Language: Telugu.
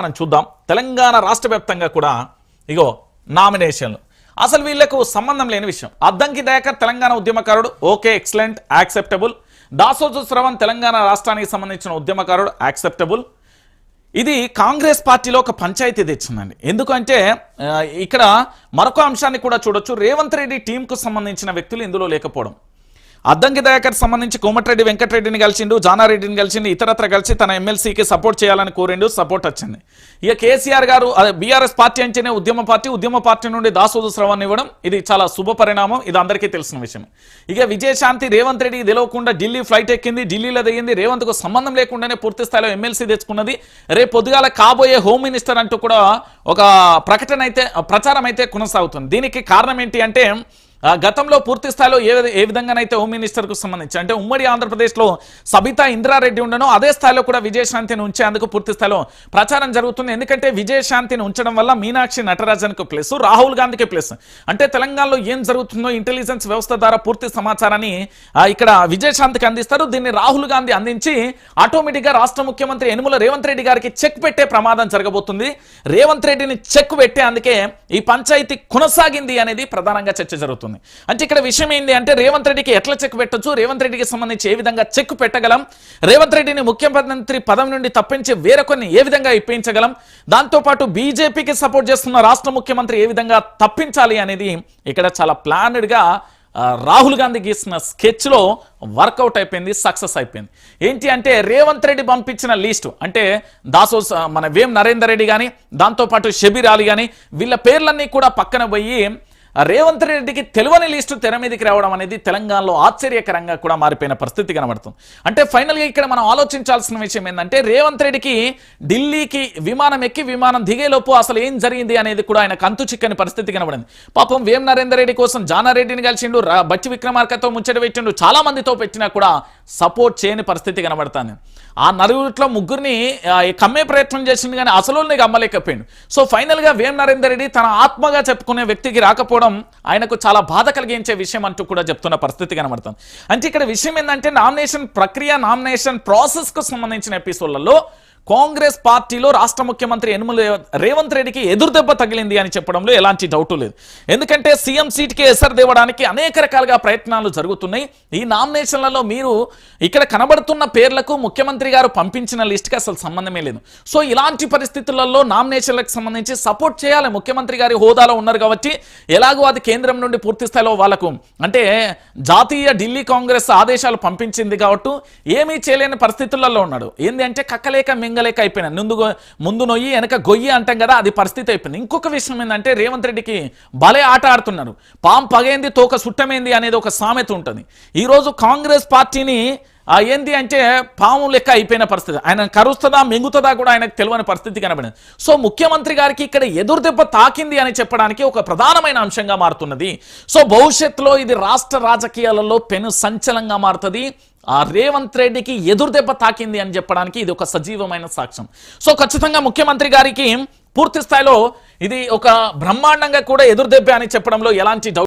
మనం చూద్దాం. తెలంగాణ రాష్ట్ర వ్యాప్తంగా కూడా ఇగో నామినేషన్లు. అసలు వీళ్ళకు సంబంధం లేని విషయం. అద్దంకి దయాకర్ తెలంగాణ ఉద్యమకారుడు okay excellent acceptable. Dasoju Shravan Telangana రాష్ట్రానికి సంబంధించిన ఉద్యమకారుడు యాక్సెప్టబుల్. ఇది కాంగ్రెస్ పార్టీలో ఒక పంచాయతీ తెచ్చిందండి. ఎందుకంటే ఇక్కడ మరొక అంశాన్ని కూడా చూడొచ్చు. రేవంత్ రెడ్డి టీంకు సంబంధించిన వ్యక్తులు ఇందులో లేకపోవడం. అద్దంకి దయాకర్ సంబంధించి కోమటిరెడ్డి వెంకటరెడ్డిని కలిసిండు జానారెడ్డిని కలిసిండు ఇతరత్ర కలిసి తన ఎమ్మెల్సీకి సపోర్ట్ చేయాలని కోరిండు సపోర్ట్ వచ్చింది. ఇక కేసీఆర్ గారు బీఆర్ఎస్ పార్టీ అంటేనే ఉద్యమ పార్టీ ఉద్యమ పార్టీ నుండి దాసోదు శ్రవణ్ ఇవ్వడం ఇది చాలా శుభ పరిణామం ఇది అందరికీ తెలిసిన విషయం. ఇక విజయశాంతి రేవంత్ రెడ్డి తెలియకుండా ఢిల్లీ ఫ్లైట్ ఎక్కింది ఢిల్లీలో దిగింది రేవంత్కు సంబంధం లేకుండానే పూర్తి స్థాయిలో ఎమ్మెల్సీ తెచ్చుకున్నది. రేపు పొద్దుగాల కాబోయే హోమ్ మినిస్టర్ అంటూ కూడా ఒక ప్రకటన అయితే ప్రచారం అయితే కొనసాగుతుంది. దీనికి కారణం ఏంటి అంటే గతంలో పూర్తి స్థాయిలో ఏ విధ- ఏ విధంగానైతే హోమ్ మినిస్టర్కు సంబంధించి అంటే ఉమ్మడి ఆంధ్రప్రదేశ్లో సబితా ఇంద్రారెడ్డి ఉండనో అదే స్థాయిలో కూడా విజయశాంతిని ఉంచేందుకు పూర్తి స్థాయిలో ప్రచారం జరుగుతుంది. ఎందుకంటే విజయశాంతిని ఉంచడం వల్ల మీనాక్షి నటరాజన్కు ప్లస్ రాహుల్ గాంధీకి ప్లస్. అంటే తెలంగాణలో ఏం జరుగుతుందో ఇంటెలిజెన్స్ వ్యవస్థ ద్వారా పూర్తి సమాచారాన్ని ఇక్కడ విజయశాంతికి అందిస్తారు. దీన్ని రాహుల్ గాంధీ అందించి ఆటోమేటిక్గా రాష్ట్ర ముఖ్యమంత్రి యనుమల రేవంత్ రెడ్డి గారికి చెక్ పెట్టే ప్రమాదం జరగబోతుంది. రేవంత్ రెడ్డిని చెక్ పెట్టే అందుకే ఈ పంచాయతీ కొనసాగింది అనేది ప్రధానంగా చర్చ జరుగుతుంది. అంటే ఇక్కడ విషయం ఏంటి అంటే రేవంత్ రెడ్డికి ఎట్లా చెక్ పెట్టొచ్చు? రేవంత్ రెడ్డికి సంబంధించి ఏ విధంగా చెక్ పెట్టగలం? రేవంత్ రెడ్డిని ముఖ్యమంత్రి పదం నుండి తప్పించి వేరొకరిని ఏ విధంగా ఇప్పించగలం? దాంతోపాటు బీజేపీకి సపోర్ట్ చేస్తున్న రాష్ట్ర ముఖ్యమంత్రి ఏ విధంగా తప్పించాలి అనేది ఇక్కడ చాలా ప్లానెడ్గా రాహుల్ గాంధీ గీసిన స్కెచ్లో వర్కౌట్ అయిపోయింది సక్సెస్ అయిపోయింది. ఏంటి అంటే రేవంత్ రెడ్డి పంపించిన లిస్టు అంటే దాసో మన వేం నరేందర్ రెడ్డి కానీ దాంతోపాటు షబీర్ అలీ కానీ వీళ్ళ పేర్లన్నీ కూడా పక్కన పోయి రేవంత్ రెడ్డికి తెలియని లిస్టు తెర మీదకి రావడం అనేది తెలంగాణలో ఆశ్చర్యకరంగా కూడా మారిపోయిన పరిస్థితి కనబడుతుంది. అంటే ఫైనల్గా ఇక్కడ మనం ఆలోచించాల్సిన విషయం ఏంటంటే రేవంత్ రెడ్డికి ఢిల్లీకి విమానం ఎక్కి విమానం దిగేలోపు అసలు ఏం జరిగింది అనేది కూడా ఆయన కంతు చిక్కని పరిస్థితి కనబడింది. పాపం వేం నరేందర్ రెడ్డి కోసం జానారెడ్డిని కలిసిండు బట్టి విక్రమార్కతో ముచ్చట పెట్టిండు చాలా మందితో పెట్టినా కూడా సపోర్ట్ చేయని పరిస్థితి కనబడుతుంది. ఆ నలుగురిలో ముగ్గురిని కమ్మే ప్రయత్నం చేసింది కానీ అసలు అమ్మలేకపోయిండు సో ఫైనల్గా వేం నరేందర్ రెడ్డి తన ఆత్మగా చెప్పుకునే వ్యక్తికి రాకపోవడం ఆయనకు చాలా బాధ కలిగించే విషయం అంటూ కూడా చెప్తున్న పరిస్థితి కనబడుతుంది. అంటే ఇక్కడ విషయం ఏంటంటే నామినేషన్ ప్రక్రియ నామినేషన్ ప్రాసెస్కు సంబంధించిన ఎపిసోడ్లలో కాంగ్రెస్ పార్టీలో రాష్ట్ర ముఖ్యమంత్రి యనుమల రేవంత్ రెడ్డికి ఎదురుదెబ్బ తగిలింది అని చెప్పడంలో ఎలాంటి డౌట్ లేదు. ఎందుకంటే సీఎం సీట్కి ఎసరు దేవడానికి అనేక రకాలుగా ప్రయత్నాలు జరుగుతున్నాయి. ఈ నామినేషన్లలో మీరు ఇక్కడ కనబడుతున్న పేర్లకు ముఖ్యమంత్రి గారు పంపించిన లిస్ట్కి అసలు సంబంధమే లేదు. సో ఇలాంటి పరిస్థితులలో నామినేషన్లకు సంబంధించి సపోర్ట్ చేయాలి. ముఖ్యమంత్రి గారి హోదాలో ఉన్నారు కాబట్టి ఎలాగో అది కేంద్రం నుండి పూర్తి స్థాయిలో వాళ్ళకు అంటే జాతీయ ఢిల్లీ కాంగ్రెస్ ఆదేశాలు పంపించింది కాబట్టి ఏమీ చేయలేని పరిస్థితులలో ఉన్నాడు. ఏంది అంటే కక్కలేక మింగలేక అయిపోయినా ముందు ముందు నొయ్యి వెనక గొయ్యి అంటాం కదా అది పరిస్థితి అయిపోయింది. ఇంకొక విషయం ఏంటంటే రేవంత్ రెడ్డికి భలే ఆట ఆడుతున్నారు. పాం పగైంది తోక సుట్టమైంది అనేది ఒక సామెత ఉంటుంది. ఈరోజు కాంగ్రెస్ పార్టీని ఏంది అంటే పాము లెక్క అయిపోయిన పరిస్థితి. ఆయన కరుస్తుందా మింగుతుందా కూడా ఆయనకు తెలియని పరిస్థితి కనబడింది. సో ముఖ్యమంత్రి గారికి ఇక్కడ ఎదురు దెబ్బ తాకింది అని చెప్పడానికి ఒక ప్రధానమైన అంశంగా మారుతున్నది. సో భవిష్యత్తులో ఇది రాష్ట్ర రాజకీయాలలో పెను సంచలంగా మారుతుంది. ఆ రేవంత్ రెడ్డికి ఎదురు దెబ్బ తాకింది అని చెప్పడానికి ఇది ఒక సజీవమైన సాక్ష్యం. సో ఖచ్చితంగా ముఖ్యమంత్రి గారికి పూర్తి స్థాయిలో ఇది ఒక బ్రహ్మాండంగా కూడా ఎదురు దెబ్బ అని చెప్పడంలో ఎలాంటి